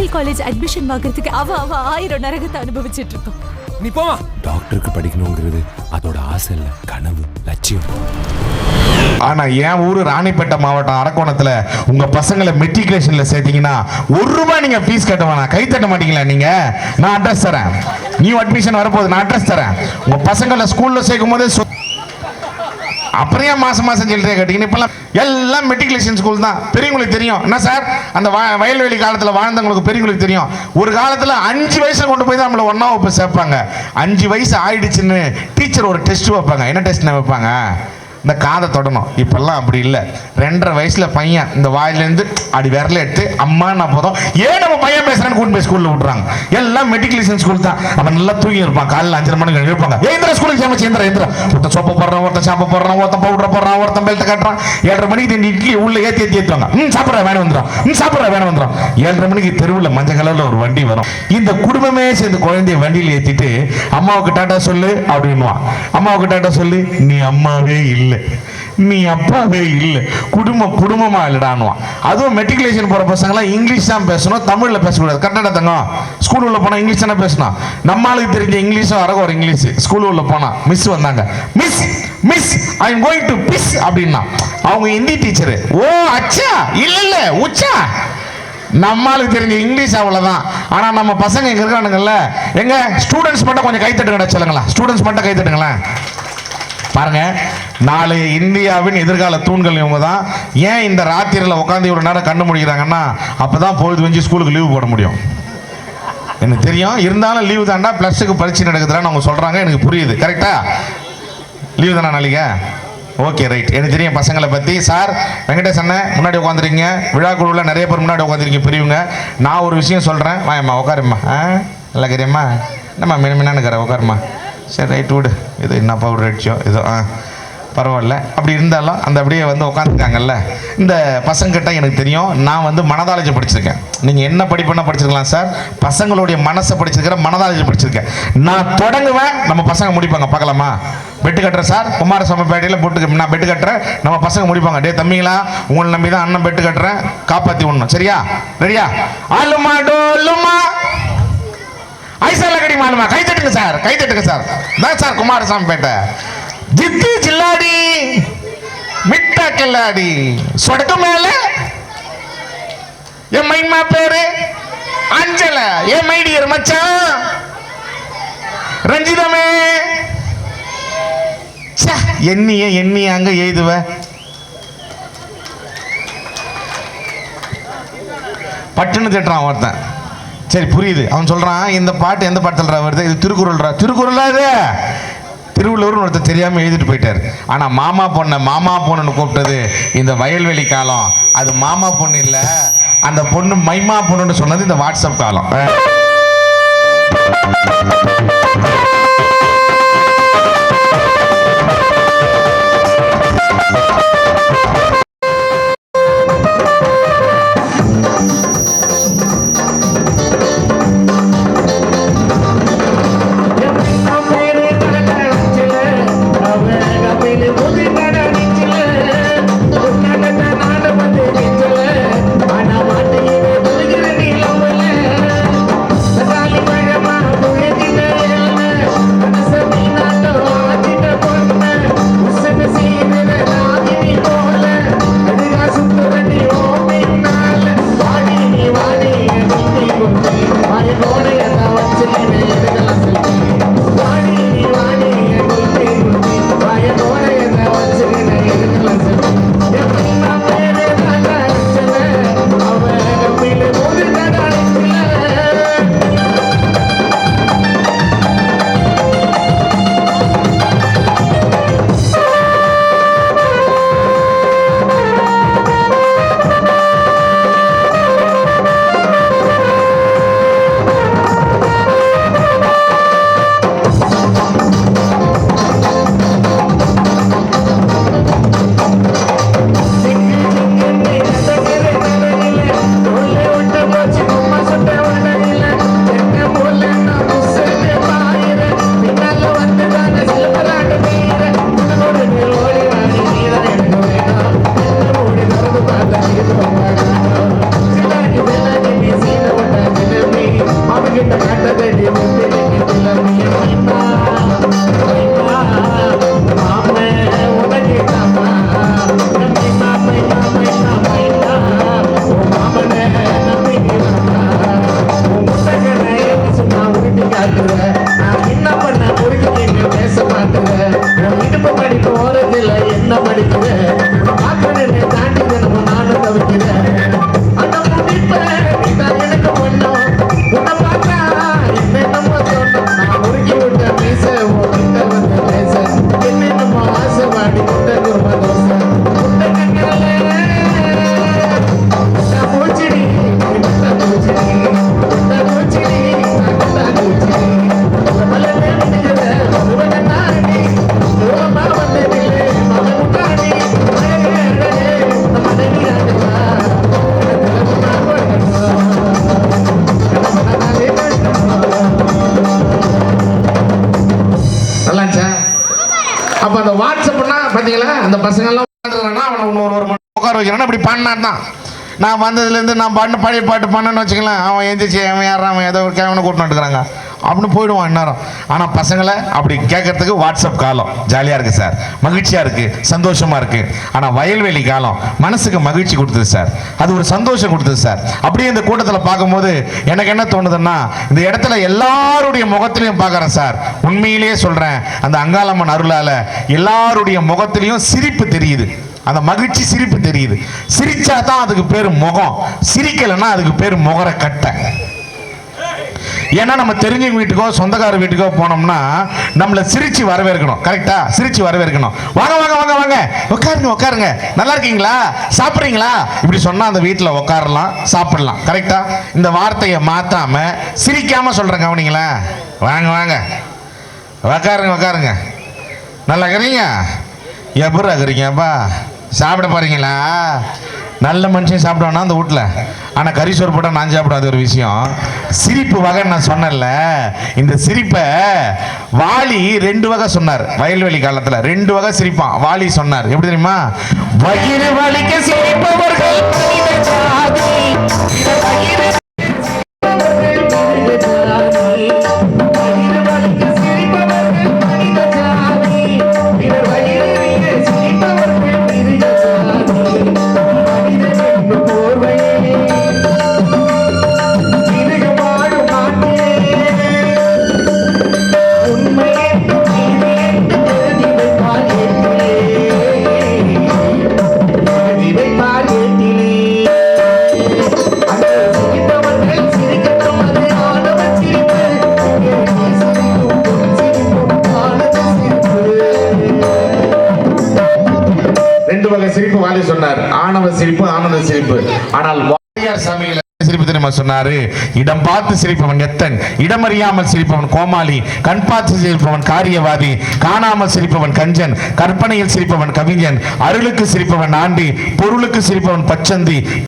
Medical college admission வாங்குறதுக்கு அவ அவ ஆயிரம் நரகத்தை அனுபவிச்சிட்டு இருக்கோம் நீ போமா டாக்டருக்கு படிக்கணுங்கிறது அதோட ஆசை இல்லை கனவு லட்சியம். ஆனா என் ஊரு ராணிப்பேட்டை மாவட்டம் அரக்கோணத்துல உங்க பசங்களை மெட்ரிகுலேஷன்ல சேர்த்தீங்கன்னா ஒரு ரூபாய் நீங்க ஃபீஸ் கட்ட வேணாம். கை தட்ட மாட்டீங்களா நீங்க? நான் அட்ரஸ் தரேன். நியூ அட்மிஷன் வரப்போகுது நான் அட்ரஸ் தரேன். உங்க பசங்களை ஸ்கூல்ல சேர்க்கும் போதே அப்புறம் ஏன் மாசம் மாசம் சில்லறையா கேட்டீங்கன்னா இப்பெல்லாம் எல்லாம் மெட்ரிகுலேஷன் ஸ்கூல் தான். பெரியவங்களுக்கு தெரியும். என்ன சார்? அந்த வ- வயல்வெளி காலத்தில் வாழ்ந்தவங்களுக்கு பெரியவங்களுக்கு தெரியும். ஒரு காலத்தில் அஞ்சு வயசில் கொண்டு போய் தான் நம்மளை ஒன்றாவது வகுப்பு சேர்ப்பாங்க. அஞ்சு வயசு ஆயிடுச்சுன்னு டீச்சர் ஒரு டெஸ்ட் வைப்பாங்க. என்ன டெஸ்ட் வைப்பாங்க? இந்த காதை தொடணும். இப்பெல்லாம் அப்படி இல்லை. ரெண்டரை வயசுல பையன் இந்த வாயிலேருந்து அப்படி விரல எடுத்து அம்மா நான் போதும். ஏன் நம்ம பையன் பேசுறேன்னு கூட்டு போய் ஸ்கூல்ல விட்றாங்க எல்லாம் மெட்ரிகுலேஷன் ஸ்கூல் தான். அவன் நல்லா தூங்கி இருப்பான். காலையில் அஞ்சரை மணிக்கு எழுப்பாங்க. ஏந்திர ஸ்கூலுக்கு சேமிச்சு ஏந்திர ஏந்திர ஒருத்தன் சோப்பை போடுறான் ஒருத்தன் சாப்பை போடுறான் ஒருத்தன் பவுடர் போடுறான் ஒருத்தன் பெல்ட் கட்டுறான். ஏழரை மணிக்கு இந்த இட்லி உள்ள ஏற்றி ஏற்றி ஏற்றுவாங்க ம் சாப்பிட்ற வேணும் வந்துடும் ம் சாப்பிட்ற வேணும் வந்துடும் ஏழரை மணிக்கு தெருவில் மஞ்சள் கலரில் ஒரு வண்டி வரும். இந்த குடும்பமே சேர்ந்து குழந்தைய வண்டியில் ஏற்றிட்டு அம்மாவுக்கு டாட்டா சொல்லு அப்படின்னுவான். அம்மாவுக்கு டாட்டா சொல்லு நீ அம்மாவே இல்லை. நீ அப்பாவே இல்லை. குடும்பம் குடும்பமா இல்லடான்னுவான். அதுவும் மெட்ரிகுலேஷன் போற பசங்களாம் இங்கிலீஷ் தான் பேசணும் தமிழ்ல பேசக்கூடாது. கட்டட தங்கம். ஸ்கூல் உள்ள போனால் இங்கிலீஷ் தானே பேசணும். நம்மளுக்கு தெரிஞ்ச இங்கிலீஷும் அரக ஒரு இங்கிலீஷ். ஸ்கூல் உள்ள போனால் மிஸ் வந்தாங்க. Miss miss I am going to piss அப்படின்னா அவங்க ஹிந்தி டீச்சரு ஓ அச்சா இல்லை இல்லை உச்சா? நம்மளுக்கு தெரிஞ்ச இங்கிலீஷ் அவ்வளவுதான். ஆனா நம்ம பசங்க இங்க இருக்கானுங்கல்ல எங்க ஸ்டூடெண்ட்ஸ் மட்டும் கொஞ்சம் கைத்தட்டுங்கடா சொல்லுங்களேன். ஸ்டூடெண்ட்ஸ் மட்டும் கைத்தட்டுங்களேன். பாருங்க நாலு இந்தியாவின் எதிர்கால தூண்கள் இவங்க தான் ஏன் இந்த ராத்திரியில் உட்காந்து இவ்வளோ நேரம் கண்ணு முடிக்கிறாங்கன்னா அப்போ தான் பொழுது வெஞ்சு ஸ்கூலுக்கு லீவு போட முடியும். எனக்கு தெரியும். இருந்தாலும் லீவு தாண்டா ப்ளஸ்ஸுக்கு பரீட்சை நடக்குதுன்னு அவங்க சொல்கிறாங்க எனக்கு புரியுது. கரெக்டா லீவு தானே நாளைக்கு? ஓகே ரைட் எனக்கு தெரியும் பசங்களை பற்றி சார் வெங்கடேஷ் அண்ணன் முன்னாடி உட்காந்துருக்கீங்க விழா குழுவில் நிறைய பேர் முன்னாடி உட்காந்துருக்கீங்க பெரியவங்க. நான் ஒரு விஷயம் சொல்கிறேன் வாயம்மா உட்காரும்மா ஆ? நல்லா கரியம்மா என்னம்மா மின கரை உட்காருமா சரி ரைட் விடு. இது என்ன பவுடர் அடிச்சோ? இதோ ஆ பரவாயில்ல. அப்படி இருந்தாலும் அந்த அப்படியே வந்து உட்காந்துருக்காங்கல்ல இந்த பசங்கிட்ட எனக்கு தெரியும் நான் வந்து மனதாலஜி படிச்சிருக்கேன். நீங்கள் என்ன படிப்புன்னா படிச்சிருக்கலாம் சார் பசங்களுடைய மனசை படிச்சிருக்கிறேன் மனதாலஜி படிச்சிருக்கேன். நான் தொடங்குவேன் நம்ம பசங்க முடிப்பாங்க. பார்க்கலாமா? பெட்டு கட்டுறேன் சார் குமாரசாமி பேட்டையில் போட்டு நான் பெட்டு கட்டுறேன் நம்ம பசங்க முடிப்பாங்க. டே தம்பிங்களா உங்களை நம்பி தான் அண்ணன் பெட்டு கட்டுறேன். காப்பாற்றி ஒன்றும் சரியா? ரெடியா அலுமா டோலுமா ஐசால கடி மாலுமா கை தட்டுங்க சார் கை தட்டுங்க சார். தான் சார் குமாரசாமி பேட்டை. ஜித்து ஜில்லாடி மிட்டா கில்லாடி. சொடக்கு மேல என் மைமா பேரு அஞ்சல என் மைடியர் மச்சான். ரஞ்சிதமே. ச்சே, எண்ணிய எண்ணி அங்க எழுதுவ. பட்டுன்னு திட்டுறான் ஒருத்தன். சரி புரியுது. அவன் சொல்கிறான் இந்த பாட்டு எந்த பாட்டுல வருது? இது திருக்குறள்ரா திருக்குறளா இது? திருவள்ளுவர்னு ஒருத்தர் தெரியாமல் எழுதிட்டு போயிட்டார். ஆனால் மாமா பொண்ணை மாமா பொண்ணுன்னு கூப்பிட்டது இந்த வயல்வெளி காலம். அது மாமா பொண்ணு இல்லை அந்த பொண்ணு மைமா பொண்ணுன்னு சொன்னது இந்த வாட்ஸ்அப் காலம். போல படிக்கிற வாட்ஸ்அப்னா பார்த்தீங்களா அந்த பசங்கள்லாம் அவனை ஒரு உட்கார வைக்கிறான் இப்படி பண்ணான் தான் நான் வந்ததுலேருந்து நான் பண்ண பாடி பாட்டு பண்ணேன்னு வச்சுக்கலாம் அவன் எந்திரிச்சு அவன் யாரும் அவன் ஏதோ ஒரு கேவனை கூட்டின்னு வந்துக்கிறாங்க. அப்படின்னு போயிடுவான் இந்நேரம். ஆனால் பசங்களை அப்படி கேட்கறதுக்கு வாட்ஸ்அப் காலம். ஜாலியாக இருக்குது சார் மகிழ்ச்சியாக இருக்குது சந்தோஷமாக இருக்குது ஆனால் வயல்வெளி காலம். மனசுக்கு மகிழ்ச்சி கொடுத்தது சார் அது ஒரு சந்தோஷம் கொடுத்தது சார் அப்படியே இந்த கூட்டத்தில் பார்க்கும்போது எனக்கு என்ன தோணுதுன்னா இந்த இடத்துல எல்லாருடைய முகத்திலையும் பார்க்குறேன் சார் உண்மையிலேயே சொல்கிறேன் அந்த அங்காளம்மன் அருளால் எல்லாருடைய முகத்திலையும் சிரிப்பு தெரியுது. அந்த மகிழ்ச்சி சிரிப்பு தெரியுது. சிரிச்சா தான் அதுக்கு பேர் முகம். சிரிக்கலைன்னா அதுக்கு பேர் முகர கட்டை ஏன்னா நம்ம தெரிஞ்சவங்க வீட்டுக்கோ சொந்தக்கார வீட்டுக்கோ போனோம்னா நம்மளை சிரிச்சு வரவேற்கணும். கரெக்டா சிரிச்சு வரவேற்கணும். வாங்க வாங்க வாங்க வாங்க. உட்காருங்க உட்காருங்க. நல்லா இருக்கீங்களா? சாப்பிட்றீங்களா? இப்படி சொன்னா அந்த வீட்டில் உட்காரலாம் சாப்பிடலாம். கரெக்டா இந்த வார்த்தையை மாத்தாம சிரிக்காம சொல்றேன் கவனிங்களா? வாங்க வாங்க. உட்காருங்க உட்காருங்க. நல்லா இருக்கிறீங்க எப்படி இருக்கிறீங்கப்பா சாப்பிட போறீங்களா? நல்ல மனுஷன் சாப்பிடுவானா அந்த வீட்டில் ஆனால் கறி சோறு போட்டால் நான் சாப்பிடாத ஒரு விஷயம். சிரிப்பு வகை நான் சொன்னேன்ல இந்த சிரிப்பை வாலி ரெண்டு வகை சொன்னார். வயல்வெளி காலத்தில் ரெண்டு வகை சிரிப்பான். வாலி சொன்னார். எப்படி தெரியுமா? வயிறு வலிக்க சிரிப்பவர்கள் என்பது சிரிப்பு. ஆனால் வாரியார் சாமியில சிரிப்பு தெரியுமா சொன்னாரு? இடம் பார்த்து சிரிப்பவன் எத்தன்? இடமறியாமல் சிரிப்பவன் கோமாளி. கண் பார்த்து சிரிப்பவன் காரியவாதி. காணாமல் சிரிப்பவன் கஞ்சன். கற்பனையில் சிரிப்பவன் கவிஞன். அருளுக்கு சிரிப்பவன் ஆண்டி. பொருளுக்கு சிரிப்பவன் பச்சந்தி.